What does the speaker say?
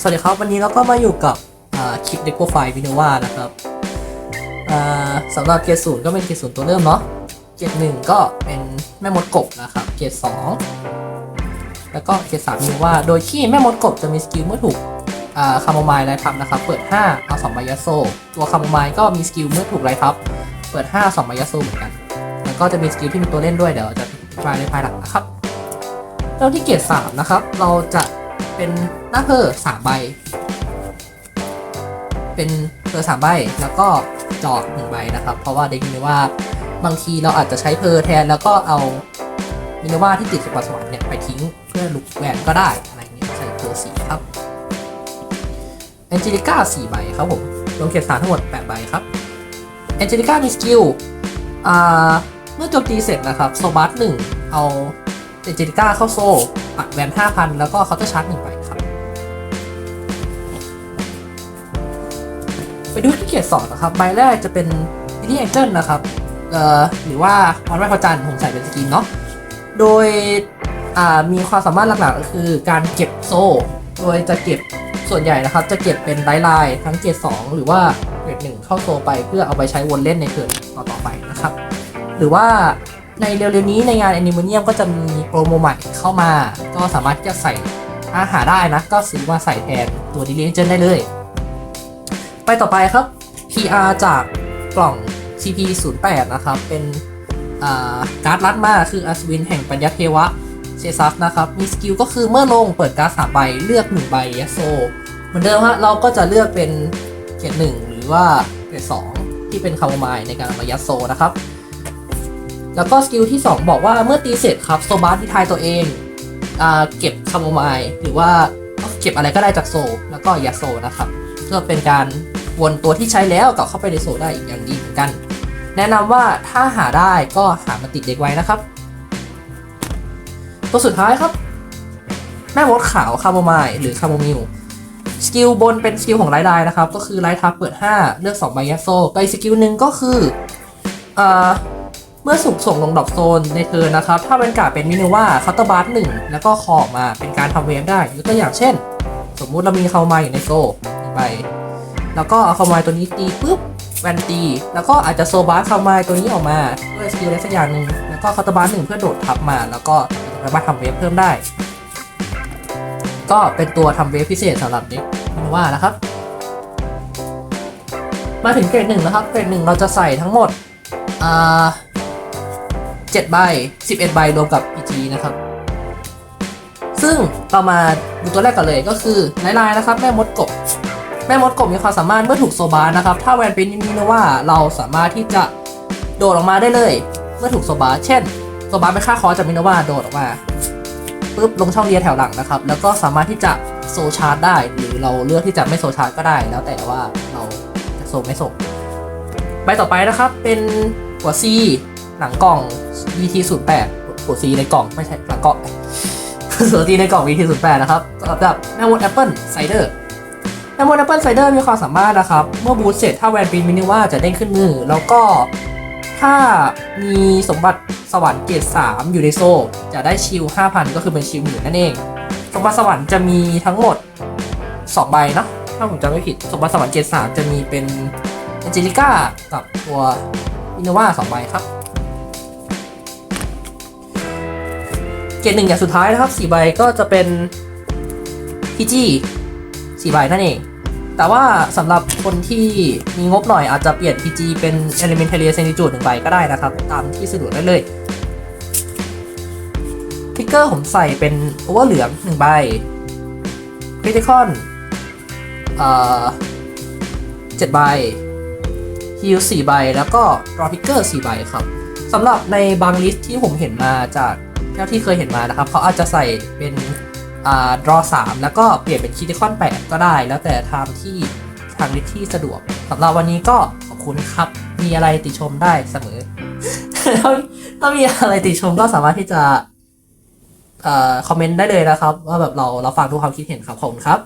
สวัสดีครับ วันนี้เราก็มาอยู่กับคลิปเด็กโปรไฟล์วินวานะครับสำหรับเกียร์ศูนย์ก็เป็นเกียร์ศูนย์ตัวเริ่มเนาะเกียร์หนึ่งก็เป็นแม่มดกบนะครับ เกียร์สองแล้วก็เกียร์สามวินวาโดยที่แม่มดกบจะมีสกิลเมื่อถูกอ่าคาโมไมล์ไลท์ทับนะครับ เปิด 5 เอา2ใบยาโซ ตัวคาโมไมล์ก็มีสกิลเมื่อถูกไลท์ทับ เปิด 5 2ใบยาโซเหมือนกัน แล้วก็จะมีสกิลที่มีตัวเล่นด้วยเดี๋ยวจะอธิบายในภายหลังนะครับเริ่มที่เกียร์สามนะครับ เราจะ เป็นหน้าเพอสามใบ เป็นเพอสามใบแล้วก็จอกหนึ่งใบนะครับ เพราะว่าเด็กมินว่าบางทีเราอาจจะใช้เพอแทนแล้วก็เอามินว่าที่ติดสุปัสสวรรค์เนี่ยไปทิ้งเพื่อลุกแหวนก็ได้อะไรเงี้ยใส่เพอสีครับแอนเจลิก้าสี่ใบครับผมรวมเกียร์สามทั้งหมดแปดใบครับแอนเจลิก้ามีสกิลเมื่อโจมตีเสร็จนะครับโซบัสหนึ่งเอา เจนิก้าเข้าโซ่ปัดแวน5,000 แล้วก็เขาน์เตอร์ชาร์จหนึ่งใบครับ ไปดูที่เกียรติสองนะครับ ใบแรกจะเป็นมินิแองเจิลนะครับ เอ่อ หรือว่าวันไหวพระจันทร์ผมใส่เป็นสกินเนาะ โดยอ่ามีความสามารถหลักๆก็คือการเก็บโซ่ โดยจะเก็บส่วนใหญ่นะครับ จะเก็บเป็นไลน์ไลน์ทั้งเกียรติสองหรือว่าเกียรติหนึ่งเข้าโซ่ไปเพื่อเอาไปใช้วนเล่นในเทิร์นต่อๆไปนะครับ หรือว่า ในเร็วๆนี้ในงานแอนิเมเนียมก็จะมีโปรโมใหม่เข้ามา ก็สามารถจะใส่อาหารได้นะ ก็ซื้อมาใส่แทนตัวดิเลนเจนได้เลย ไปต่อไปครับ PR จากกล่อง CP08 นะครับ เป็นการ์ดลัดมาคืออัศวินแห่งปัญญาเทวะเซซัสนะครับ มีสกิลก็คือเมื่อลงเปิดการ์ดสามใบเลือกหนึ่งใบยโซ เหมือนเดิมฮะเราก็จะเลือกเป็นเกรติหนึ่งหรือว่าเกรติสองที่เป็นคาโมไมล์ในการมายัดโซนะครับ แล้วก็สกิลที่ 2 บอกว่าเมื่อตีเสร็จครับโซบาร์ที่ทายตัวเองอ่าเก็บคาโมไมล์หรือว่าเก็บอะไรก็ได้จากโซ แล้วก็ยัดโซนะครับเพื่อเป็นการวนตัวที่ใช้แล้วกลับเข้าไปในโซได้อีกอย่างดีเหมือนกัน แนะนำว่าถ้าหาได้ก็หามาติดเด็กไว้นะครับ ตัวสุดท้ายครับ แม่มดขาวคาโมไมล์หรือคาโมมิลสกิลบนเป็นสกิลของไลท์ไลน์นะครับ ก็คือไลท์ทับเปิด 5 เลือก2ใบยัดโซไปสกิลหนึ่งก็คืออ่า มื่อสุกส่งลงดรอปโซนในเทิร์นนะครับ ถ้าเป็นกาเป็นมินูว่าคาน์เตอร์บาร์หนึ่งแล้วก็คอมาเป็นการทำเวฟได้ยกตัวอย่างเช่น สมมุติเรามีคามาอยู่ในโซ่ใบแล้วก็เอาคามาตัวนี้ตีปุ๊บแวนตี แล้วก็อาจจะโซบาร์คามาตัวนี้ออกมาด้วยสกิลอะไรสักอย่างหนึ่งแล้วก็คาน์เตอร์บาร์หนึ่งเพื่อโดดทับมา แล้วก็สามารถทำเวฟเพิ่มได้ ก็เป็นตัวทำเวฟพิเศษสำหรับเด็กมินูว่านะครับมาถึงเกรดหนึ่งนะครับ เกรดหนึ่งเราจะใส่ทั้งหมดอ่า เจ็ดใบสิบเอ็ดใบรวมกับ PG นะครับ ซึ่งเรามาดูตัวแรกกันเลยก็คือไลน์ไลน์นะครับ แม่มดกบ แม่มดกบมีความสามารถเมื่อถูกโซบานะครับ ถ้าแวนเป็นมิโนว่าเราสามารถที่จะโดดออกมาได้เลย เมื่อถูกโซบาเช่นโซบาร์เป็นค่าคอจากมิโนว่าโดดออกมาปุ๊บลงช่องเรียแถวหลังนะครับ แล้วก็สามารถที่จะโซชาร์จได้ หรือเราเลือกที่จะไม่โซชาร์จก็ได้ แล้วแต่ว่าเราจะโซไม่โซใบต่อไปนะครับเป็นหัว C หลังกล่อง VT 0 8หัว C ในกล่องไม่ใช่หลังกล่องหัว C ในกล่อง VT 0 8นะครับสำหรับแม่มดแอปเปิลไซเดอร์แม่มดแอปเปิลไซเดอร์มีความสามารถนะครับ เมื่อบูทเสร็จถ้าแวนปีนมินิว่าจะเด้งขึ้นมือ แล้วก็ถ้ามีสมบัติสวรรค์เกรด3 อยู่ในโซ่ จะได้ชิล5,000 ก็คือเป็นชิลหมื่นนั่นเอง สมบัติสวรรค์จะมีทั้งหมด 2 ใบเนาะถ้าผมจำไม่ผิด สมบัติสวรรค์เกรด3 จะมีเป็นแอเจลิก้ากับตัวอินโนวาสองใบครับ เกรดหนึ่งอย่างสุดท้ายนะครับสี่ใบก็จะเป็นพีจีสี่ใบนั่นเอง แต่ว่าสำหรับคนที่มีงบหน่อยอาจจะเปลี่ยน PG เป็น Elementaria s e n i t u d e หนึ่งใบก็ได้นะครับ ตามที่สะดวกได้เลยทิกเกอร์ผมใส่เป็นโอเวอร์เหลืองหนึ่งใบคริติคอนเอ่อเจ็ดใบฮิลสี่ใบ แล้วก็รอพิกเกอร์สี่ใบครับสำหรับในบางลิสต์ที่ผมเห็นมาจาก ท่าที่เคยเห็นมานะครับเขาอาจจะใส่เป็นอ่า draw 3 แล้วก็เปลี่ยนเป็นคิติคอน 8 ก็ได้ แล้วแต่ทางที่ทางลิสต์ที่สะดวกสำหรับวันนี้ก็ขอบคุณครับ มีอะไรติชมได้เสมอถ้าถ้ามีอะไรติชมก็สามารถที่จะเอ่อคอมเมนต์ได้เลยนะครับ ว่าแบบเราเราฟังทุกความคิดเห็นครับขอบคุณครับ